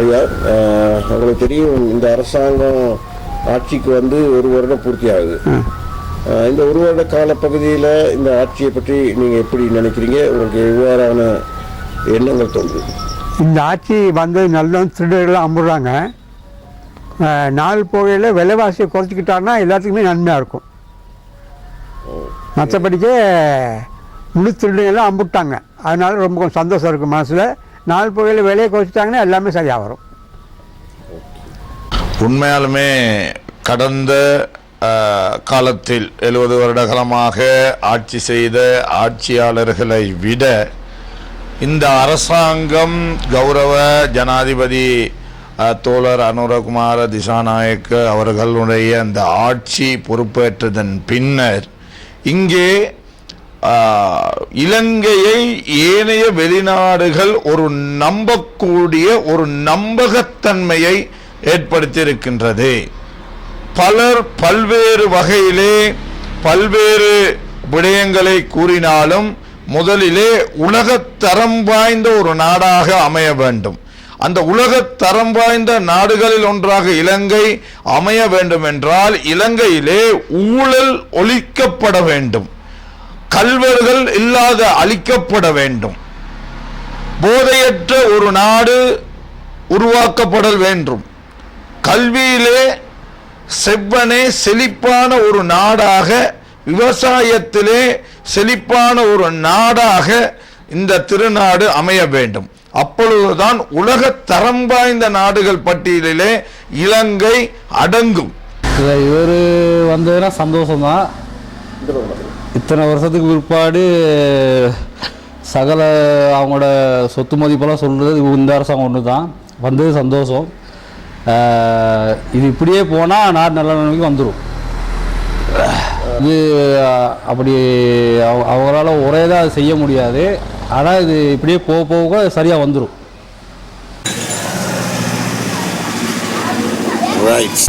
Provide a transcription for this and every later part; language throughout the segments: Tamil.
ஐயா உங்களுக்கு தெரியும் இந்த அரசாங்கம் ஆட்சிக்கு வந்து ஒரு வருடம் பூர்த்தி ஆகுது இந்த ஒரு வருட காலப்பகுதியில் இந்த ஆட்சியை பற்றி நீங்கள் எப்படி நினைக்கிறீங்க? உங்களுக்கு எவ்வாறான எண்ணங்கள் தோன்றுது? இந்த ஆட்சி வந்து நல்ல திருடர்கள்லாம் அம்புடுறாங்க நாள் போகையில் விலைவாசியை குறைச்சிக்கிட்டாருன்னா எல்லாத்துக்குமே நன்மையாக இருக்கும். மற்றபடிக்கு முழு திருடங்கள்லாம் அம்புட்டாங்க அதனால ரொம்ப சந்தோஷம் இருக்குது மனசில். நாள் புகையில் விலையை குறைச்சிட்டாங்கன்னா எல்லாமே சரியாக வரும் உண்மையாலுமே கடந்த காலத்தில் எழுபது வருடகாலமாக ஆட்சி செய்த ஆட்சியாளர்களை விட இந்த அரசாங்கம் கௌரவ ஜனாதிபதி தோழர் அனுரகுமார திசாநாயக்க அவர்களுடைய அந்த ஆட்சி பொறுப்பேற்றதன் பின்னர் இங்கே இலங்கையை ஏனைய வெளிநாடுகள் ஒரு நம்பக்கூடிய ஒரு நம்பகத்தன்மையை ஏற்படுத்தியிருக்கின்றது. பலர் பல்வேறு வகையிலே பல்வேறு விடயங்களை கூறினாலும் முதலிலே உலகத்தரம் வாய்ந்த ஒரு நாடாக அமைய வேண்டும். அந்த உலகத்தரம் வாய்ந்த நாடுகளில் ஒன்றாக இலங்கை அமைய வேண்டும் என்றால் இலங்கையிலே ஊழல் ஒழிக்கப்பட வேண்டும். கல்வர்கள் இல்லாத அழிக்கப்பட வேண்டும். போதையற்ற ஒரு நாடு உருவாக்கப்படல் வேண்டும். கல்வியிலே செவ்வனே செழிப்பான ஒரு நாடாக விவசாயத்திலே செழிப்பான ஒரு நாடாக இந்த திருநாடு அமைய வேண்டும். அப்பொழுதுதான் உலக தரம் வாய்ந்த நாடுகள் பட்டியலிலே இலங்கை அடங்கும். இவர் வந்ததுன்னா சந்தோஷம்தான். இத்தனை வருஷத்துக்கு பிற்பாடு சகல அவங்களோட சொத்து மதிப்பெல்லாம் சொல்கிறது இந்த அரசாங்கம் ஒன்று தான் வந்தது சந்தோஷம். இது இப்படியே போனால் நாடு நல்ல நிலைமைக்கு வந்துடும் இது அப்படி அவ- அவங்களால ஒரே தான் செய்ய முடியாது. ஆனால் இது இப்படியே போக போக சரியாக வந்துடும் Right.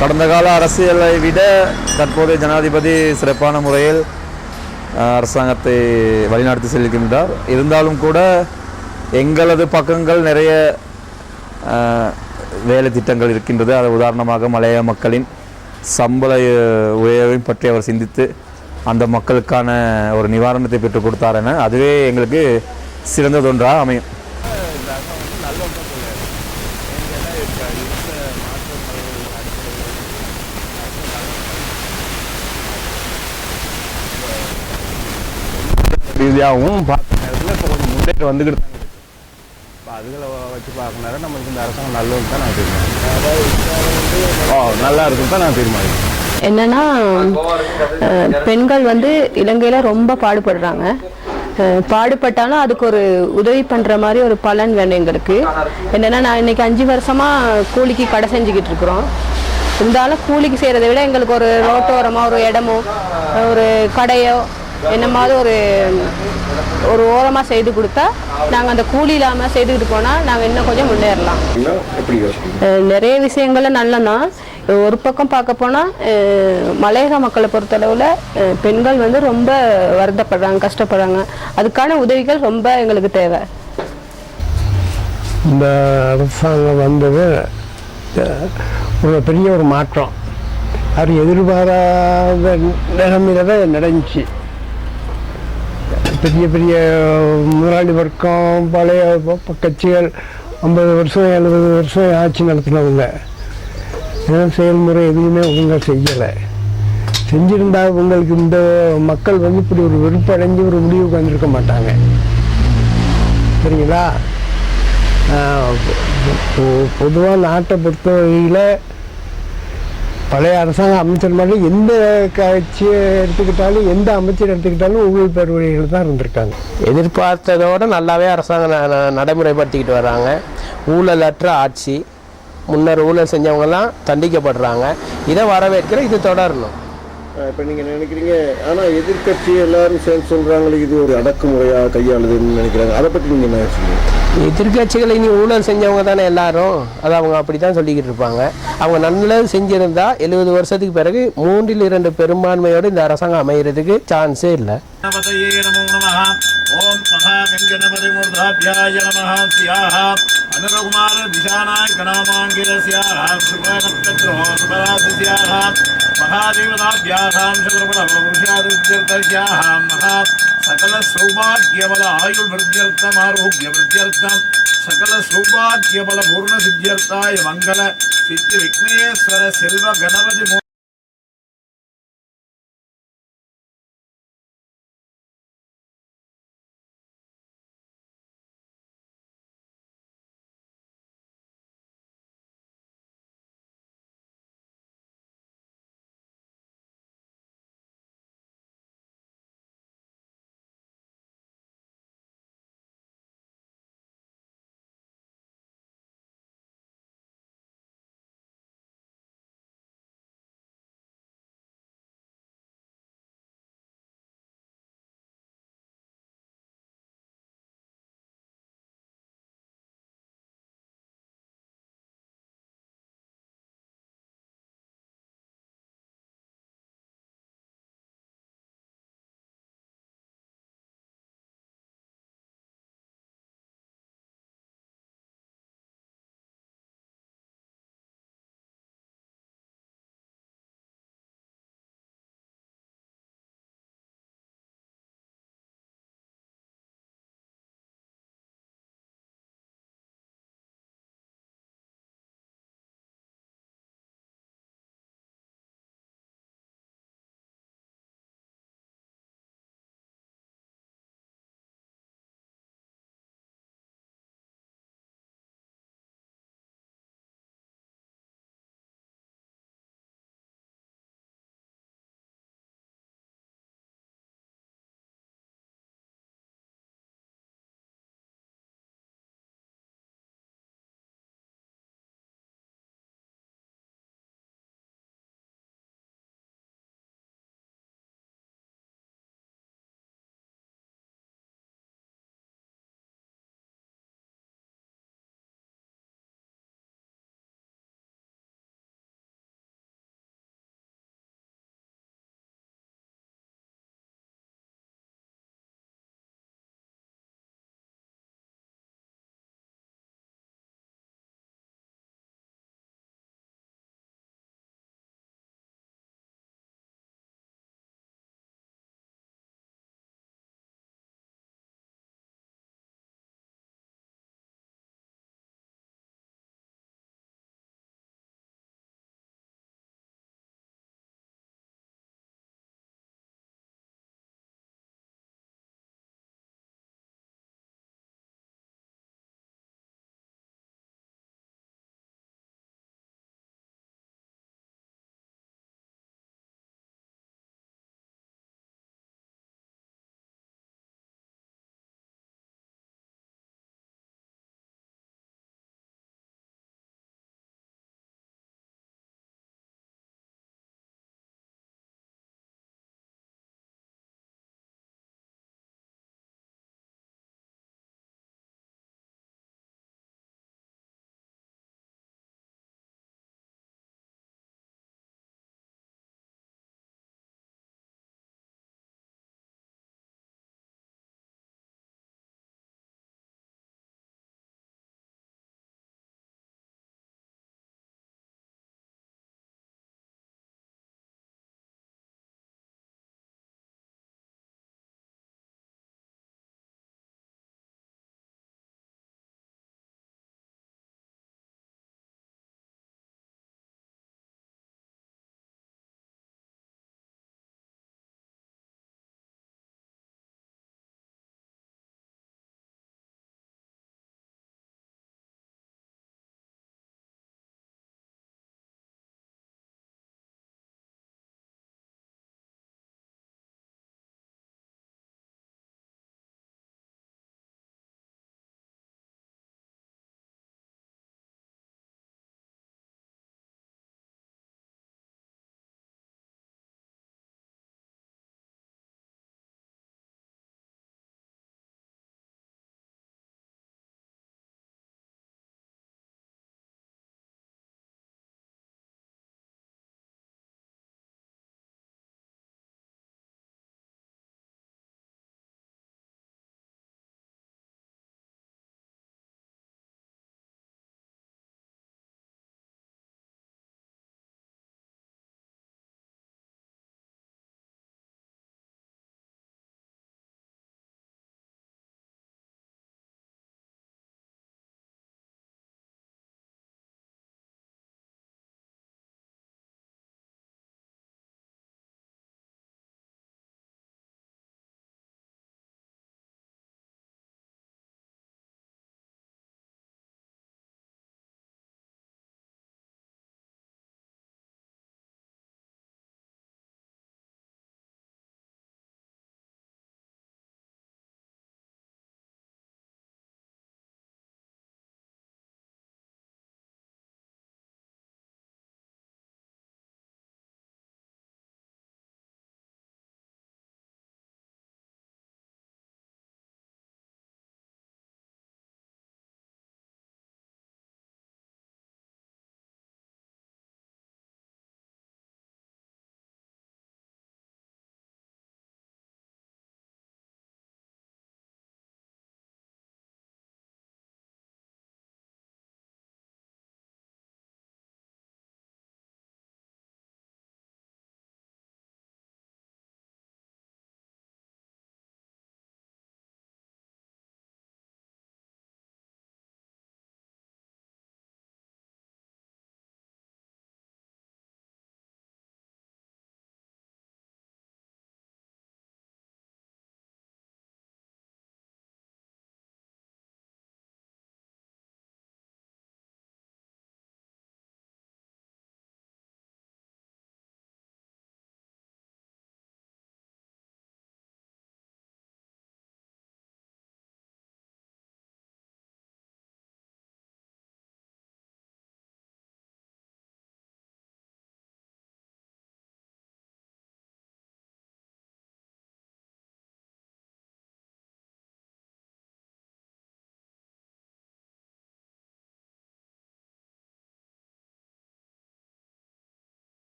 கடந்த கால அரசியலை விட தற்போதைய ஜனாதிபதி சிறப்பான முறையில் அரசாங்கத்தை வழிநடத்தி செல்கின்றார். இருந்தாலும் கூட எங்களது பக்கங்கள் நிறைய வேலை திட்டங்கள் இருக்கின்றது. அது உதாரணமாக மலைய மக்களின் சம்பள உயர்வையும் பற்றி அவர் சிந்தித்து அந்த மக்களுக்கான ஒரு நிவாரணத்தை பெற்றுக் கொடுத்தார் என. அதுவே எங்களுக்கு சிறந்ததொன்றாக அமையும். ரீதியாகவும் பார்க்குற நேரத்தில் இப்போ கொஞ்சம் முன்னேற்றம் வந்துக்கிட்டு தான் இப்போ அதுகளை வச்சு பார்க்குற நேரம் நம்மளுக்கு இந்த அரசாங்கம் நல்லது தான் நான் தீர்மானிக்கிறேன். ஓ நல்லா இருக்கும் தான் நான் தீர்மானிக்கிறேன். என்னன்னா பெண்கள் வந்து இலங்கையில ரொம்ப பாடுபடுறாங்க. பாடுபட்டாலும் அதுக்கு ஒரு உதவி பண்ற மாதிரி ஒரு பலன் வேணும் எங்களுக்கு. என்னன்னா நான் இன்னைக்கு அஞ்சு வருஷமா கூலிக்கு கடை செஞ்சுக்கிட்டு இருக்கிறோம். இருந்தாலும் கூலிக்கு செய்யறதை விட எங்களுக்கு ஒரு ரோட்டோரமா ஒரு இடமோ ஒரு கடையோ என்ன மாதிரி ஒரு ஒரு ஓரமா செய்து கொடுத்தா நாங்க அந்த கூலி இல்லாம செய்துக்கிட்டு போனா நாங்க இன்னும் கொஞ்சம் முன்னேறலாம். நிறைய விஷயங்கள்ல நல்லதான் ஒரு பக்கம் பார்க்க போனால் மலையக மக்களை பொறுத்தளவில் பெண்கள் வந்து ரொம்ப வருத்தப்படுறாங்க கஷ்டப்படுறாங்க. அதுக்கான உதவிகள் ரொம்ப எங்களுக்கு தேவை. இந்த அரசாங்கம் வந்தது ஒரு பெரிய ஒரு மாற்றம். அது எதிர்பாராத நிலைமையில தான் நடந்துச்சு. பெரிய பெரிய முதலாளி வர்க்கம் பழைய கட்சிகள் ஐம்பது வருஷம் எழுபது வருஷம் ஆட்சி நடத்தினவங்க. எதுவும் செயல்முறை எதுவுமே ஒழுங்காக செய்யலை. செஞ்சிருந்தால் உங்களுக்கு இந்த மக்கள் வந்து இப்படி ஒரு வெறுப்படைஞ்சு ஒரு முடிவுக்கு வந்திருக்க மாட்டாங்க. சரிங்களா? பொதுவாக நாட்டை பொறுத்தவரையில் பழைய அரசாங்க அமைச்சர் மாதிரி எந்த கட்சியை எடுத்துக்கிட்டாலும் எந்த அமைச்சர் எடுத்துக்கிட்டாலும் ஊழல் பெறுவழிகள் தான் இருந்திருக்காங்க. எதிர்பார்த்ததோட நல்லாவே அரசாங்கம் நடைமுறைப்படுத்திக்கிட்டு வர்றாங்க ஊழலற்ற ஆட்சி முன்னர் ஊழல் செஞ்சவங்கெல்லாம் தண்டிக்கப்படுறாங்க. இதை வரவேற்கிற இது தொடரணும். இப்போ நீங்கள் நினைக்கிறீங்க ஆனால் எதிர்க்கட்சி எல்லாரும் சேர்ந்து சொல்கிறாங்களே இது ஒரு அடக்குமுறையாக கையாளுதுன்னு நினைக்கிறாங்க. அதை பற்றி நீங்கள் என்ன சொல்லுவீங்க எதிர்கட்சிகள் நீ ஊழல் செஞ்சவங்க தானே எல்லாரும்? அது அவங்க அப்படி தான் சொல்லிக்கிட்டு இருப்பாங்க. அவங்க நல்லது செஞ்சிருந்தா எழுபது வருஷத்துக்கு பிறகு மூன்றில் இரண்டு பெரும்பான்மையோடு இந்த அரசாங்கம் அமைகிறதுக்கு சான்ஸே இல்லை. ஓம் மகாகஞ்சனபதி மூர்தாபியாய நமஹ. சியாஹ. அனுரகுமார திசானாய் கணாமாங்கிர சியாஹ சுபநக்ஷத்ரோ சுபராசி மகா சகல சௌபாகியபல ஆயுள் விருத்தியர்த்தம் ஆரோக்கிய விருத்தியர்த்தம் சகல சௌபாகியபல பூர்ண சித்தியர்த்தாய மங்கள சித்தி விக்னேஸ்வர செல்வ கணபதி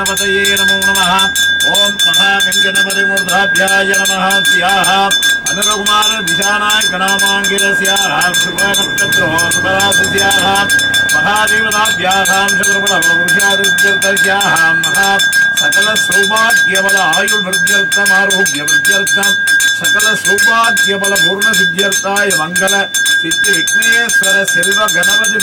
नमतये नमो नमः। ॐ मूर्धाभ्याय नमः। स्याः। अनुरकुमारधिषाणाय गणामाङ्गिरस्याः शुभनक्षत्रो सुभरासस्याः महादेवताभ्यासां शुक्रपणपुरुषादित्यर्थस्याः महा पूर्ण आयुर्भृत्यर्थमारोग्यभृत्यर्थम् मंगल सिद्धि विघ्नेश्वर सिल्व गणपति